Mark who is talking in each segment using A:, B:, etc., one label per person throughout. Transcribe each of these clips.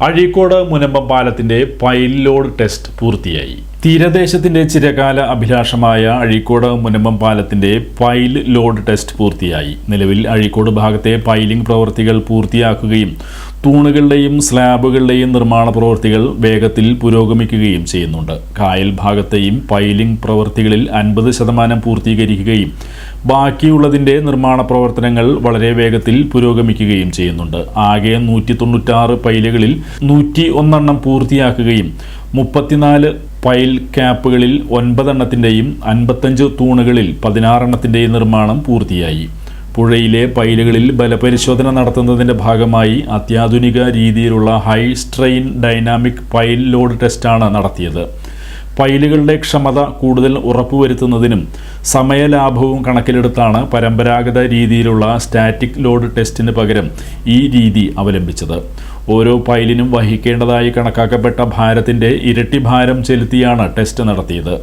A: അഴീക്കോട് മുനമ്പം പാലത്തിന്റെ pile load test പൂർത്തിയായി തീരദേശത്തിന്റെ ചിരകാല അഭിലാഷമായ അഴീക്കോട് മുനമ്പം പാലത്തിന്റെ പൈൽ ലോഡ് ടെസ്റ്റ് പൂർത്തിയായി. നിലവിൽ അഴീക്കോട് ഭാഗത്തെ പൈലിംഗ് പ്രവൃത്തികൾ പൂർത്തിയാക്കുകയും തൂണുകളുടെയും സ്ലാബുകളുടെയും നിർമ്മാണ പ്രവൃത്തികൾ വേഗത്തിൽ പുരോഗമിക്കുകയും ചെയ്യുന്നുണ്ട്. കായൽ ഭാഗത്തെയും പൈലിംഗ് പ്രവൃത്തികളിൽ അൻപത് ശതമാനം പൂർത്തീകരിക്കുകയും ബാക്കിയുള്ളതിന്റെ നിർമ്മാണ പ്രവർത്തനങ്ങൾ വളരെ വേഗത്തിൽ പുരോഗമിക്കുകയും ചെയ്യുന്നുണ്ട്. ആകെ നൂറ്റി തൊണ്ണൂറ്റാറ് പൈലുകളിൽ നൂറ്റി ഒന്നെണ്ണം പൂർത്തിയാക്കുകയും മുപ്പത്തിനാല് പൈൽ ക്യാപ്പുകളിൽ ഒൻപതെണ്ണത്തിന്റെയും അൻപത്തഞ്ച് തൂണുകളിൽ പതിനാറെണ്ണത്തിന്റെയും നിർമ്മാണം പൂർത്തിയായി. പുഴയിലെ പൈലുകളിൽ ബലപരിശോധന നടത്തുന്നതിന്റെ ഭാഗമായി അത്യാധുനിക രീതിയിലുള്ള high strain dynamic pile load ടെസ്റ്റാണ് നടത്തിയത്. പൈലുകളുടെ ക്ഷമത കൂടുതൽ ഉറപ്പുവരുത്തുന്നതിനും സമയലാഭവും കണക്കിലെടുത്താണ് പരമ്പരാഗത രീതിയിലുള്ള സ്റ്റാറ്റിക് ലോഡ് ടെസ്റ്റിന് പകരം ഈ രീതി അവലംബിച്ചത്. ഓരോ ഫയലിനും വഹിക്കേണ്ടതായി കണക്കാക്കപ്പെട്ട ഭാരത്തിന്റെ ഇരട്ടി ഭാരം ചെലുത്തിയാണ് ടെസ്റ്റ് നടത്തിയത്.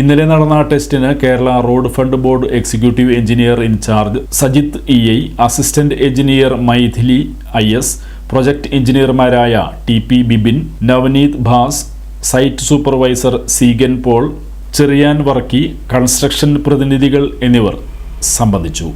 A: ഇന്നലെ നടന്ന ടെസ്റ്റിന് Kerala road fund board executive engineer in charge Sajith E I assistant engineer Maithili I S project എഞ്ചിനീയർമാരായ T P Bibin Navaneeth Bhas site supervisor Seegan Paul Cheriyan Varkey construction പ്രതിനിധികൾ എന്നിവർ സംബന്ധിച്ചു.